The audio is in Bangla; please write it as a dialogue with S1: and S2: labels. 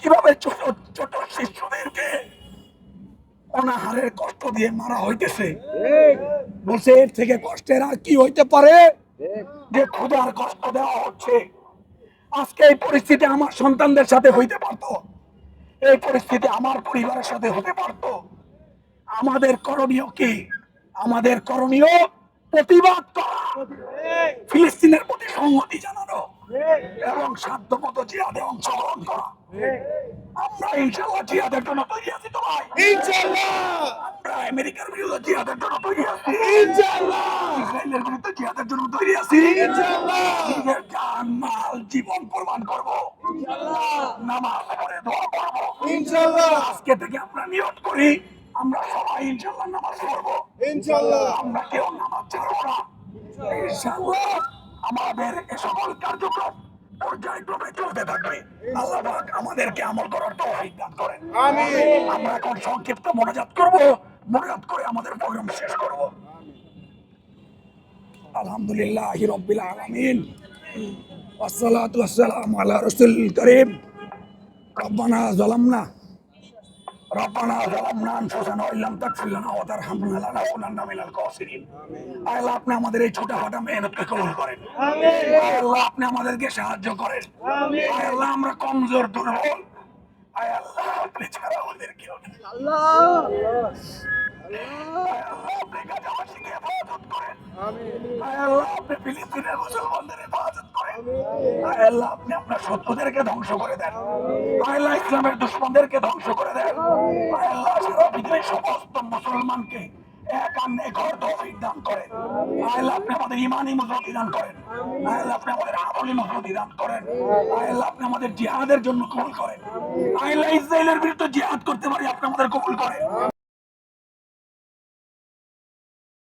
S1: কীভাবে ছোট ছোট শিশুদেরকে অনাহারের কষ্ট দিয়ে মারা হইতেছে? বলছে, এর থেকে কষ্টের আর কি হইতে পারে? যে ক্ষুধার কষ্ট দেওয়া হচ্ছে। আজকে এই পরিস্থিতি আমার সন্তানদের সাথে হইতে পারতো। এই পরিস্থিতি আমার পরিবারের সাথে হতে পারতো। আমাদের করণীয় কি? আমাদের করণীয় প্রতিবাদ করা। ফিলিস্তিনের প্রতি সংহতি জানানো এবং সাধ্যমতো জিহাদে অংশগ্রহণ করা। আমরা ইনশাল্লাহ জিহাদের জন্য তৈরি আছি তো ভাই। আমরা আমেরিকার বিরুদ্ধে জিহাদের জন্য তৈরি আছি। ইসরায়েলের বিরুদ্ধে জিহাদের জন্য তৈরি আছি। নিজের জান মাল জীবন প্রমাণ করব। নামাজ পড়ে দোয়া করব আজকে থেকে আমরা নিয়ত করি আমরা সবাই ইনশাল্লাহ নামাজ পড়বো আমরা কেউ নামাজ ছাড়বো না ইনশাআল্লাহ আমাদের এ সকল কার্যক্রম পর্যায়ক্রমে চলতে থাকবে আল্লাহ পাক আমাদেরকে আমল করার তৌফিক দান করেন আমরা এখন সংক্ষিপ্ত মনোজাত করব মনোজাত করে আমাদের প্রোগ্রাম শেষ করব আলহামদুলিল্লাহ রব্বিল আলামিন والصلاة والسلام على رسول الكريم ربنا ظلمنا ربنا ظلمنا انفسنا وان لم تغفر لنا وترحمنا لنكونن من الخاسرين আয় আল্লাহ আপনি আমাদের এই ছোটখাটো মেহনতকে কবুল করেন আয় আল্লাহ আপনি আমাদেরকে সাহায্য করেন আয় আল্লাহ আমরা কমজোর দুর্বল আয় আল্লাহ আপনি ছাড়া আমাদের কেউ নেই আয় আল্লাহ আপনি গাজাবাসীকে হেফাজত করেন আয় আল্লাহ আপনি ফিলিস্তিনের মুসলমানদের হেফাজত করেন আয় আল্লাহ, আপনি আপনার শত্রুদেরকে ধ্বংস করে দেন। আল্লাহ, ইসলামের দুশ্মনদেরকে ধ্বংস করে দেন। আল্লাহ, সারা পৃথিবীর সমস্ত মুসলমানকে এক আন্নে ঘর তৌফিক দান করেন। আল্লাহ, আপনি আমাদের ইমানি মজবুতি দান করেন। আল্লাহ, আপনি আমাদের আমলি মজবুতি দান করেন। আল্লাহ, আপনি আমাদের জিহাদের জন্য কবুল করেন। আল্লাহ, ইসরায়েলের বিরুদ্ধে জিহাদ করতে পারি, আপনি আমাদের কবুল করেন।